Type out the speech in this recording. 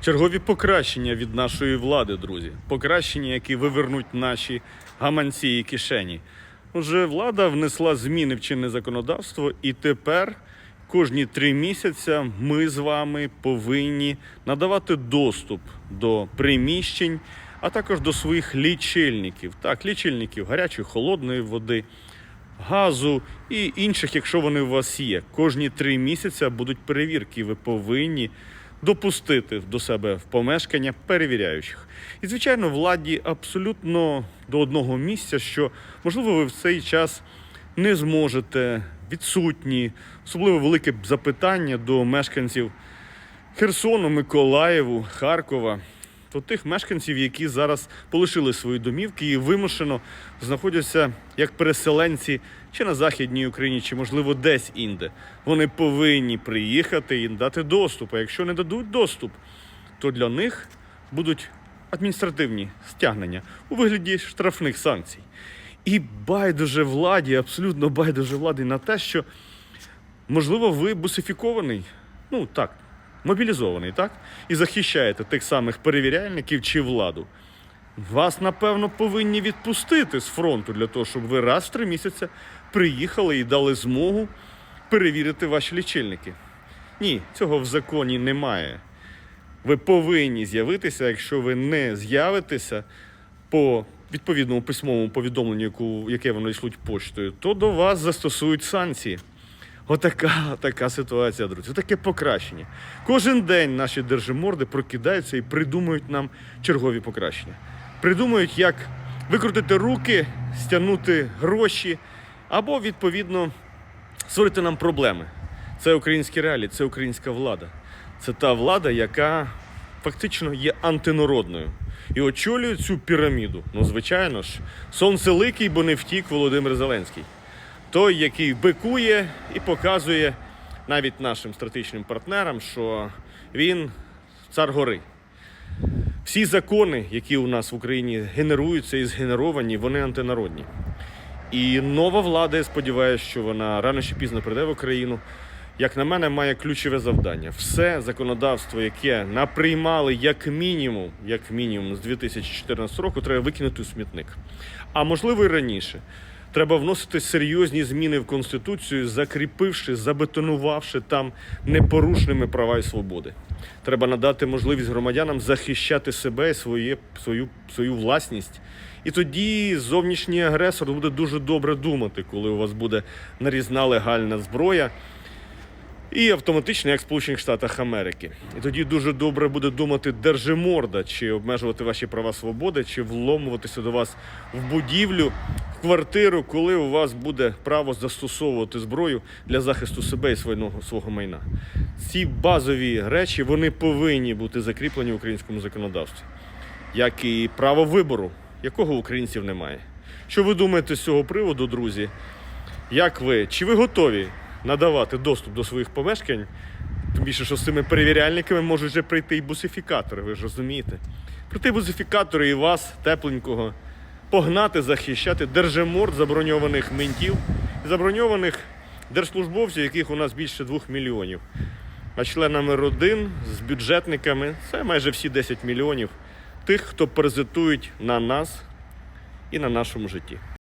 Чергові покращення від нашої влади, друзі. Покращення, які вивернуть наші гаманці і кишені. Отже, влада внесла зміни в чинне законодавство, і тепер кожні три місяці ми з вами повинні надавати доступ до приміщень, а також до своїх лічильників. Так, лічильників гарячої, холодної води газу і інших, якщо вони у вас є. Кожні три місяці будуть перевірки. Ви повинні допустити до себе в помешкання перевіряючих. І, звичайно, владі абсолютно до одного місця, що можливо ви в цей час не зможете відсутні, особливо велике запитання до мешканців Херсону, Миколаєву, Харкова, то тих мешканців, які зараз полишили свої домівки і вимушено знаходяться як переселенці чи на Західній Україні, чи, можливо, десь інде. Вони повинні приїхати і дати доступ. А якщо не дадуть доступ, то для них будуть адміністративні стягнення у вигляді штрафних санкцій. І байдуже владі, абсолютно байдуже владі на те, що можливо ви бусифікований, ну так, мобілізований, так? І захищаєте тих самих перевіряльників чи владу. Вас, напевно, повинні відпустити з фронту для того, щоб ви раз в три місяці приїхали і дали змогу перевірити ваші лічильники. Ні, цього в законі немає. Ви повинні з'явитися, якщо ви не з'явитеся по відповідному письмовому повідомленню, яке вони йшлють поштою, то до вас застосують санкції. Отака така ситуація, друзі. Таке покращення. Кожен день наші держиморди прокидаються і придумують нам чергові покращення. Придумують, як викрутити руки, стягнути гроші, або, відповідно, створити нам проблеми. Це українські реалії, це українська влада. Це та влада, яка фактично є антинародною. І очолює цю піраміду. Ну, звичайно ж, сонцеликий, бо не втік Володимир Зеленський той, який бикує і показує навіть нашим стратегічним партнерам, що він цар гори. Всі закони, які у нас в Україні генеруються і згенеровані, вони антинародні. І нова влада, я сподіваюся, що вона рано чи пізно прийде в Україну. Як на мене, має ключове завдання. Все законодавство, яке наприймали як мінімум, як мінімум з 2014 року, треба викинути у смітник. А можливо і раніше. Треба вносити серйозні зміни в конституцію, закріпивши, забетонувавши там непорушними права і свободи. Треба надати можливість громадянам захищати себе і своє, свою, свою власність. І тоді зовнішній агресор буде дуже добре думати, коли у вас буде нарізна легальна зброя. І автоматично, як в Сполучених Штатах Америки. І тоді дуже добре буде думати держиморда, чи обмежувати ваші права свободи, чи вломуватися до вас в будівлю, в квартиру, коли у вас буде право застосовувати зброю для захисту себе і свого, свого майна. Ці базові речі вони повинні бути закріплені в українському законодавстві, як і право вибору, якого українців немає. Що ви думаєте з цього приводу, друзі? Як ви? Чи ви готові надавати доступ до своїх помешкань? Тим більше, що з цими перевіряльниками можуть вже прийти і бусифікатори, ви ж розумієте? Прийти бусифікатори і вас, тепленького, погнати, захищати держиморд заброньованих ментів, заброньованих держслужбовців, яких у нас більше двох мільйонів. А членами родин з бюджетниками це майже всі 10 мільйонів тих, хто паразитують на нас і на нашому житті.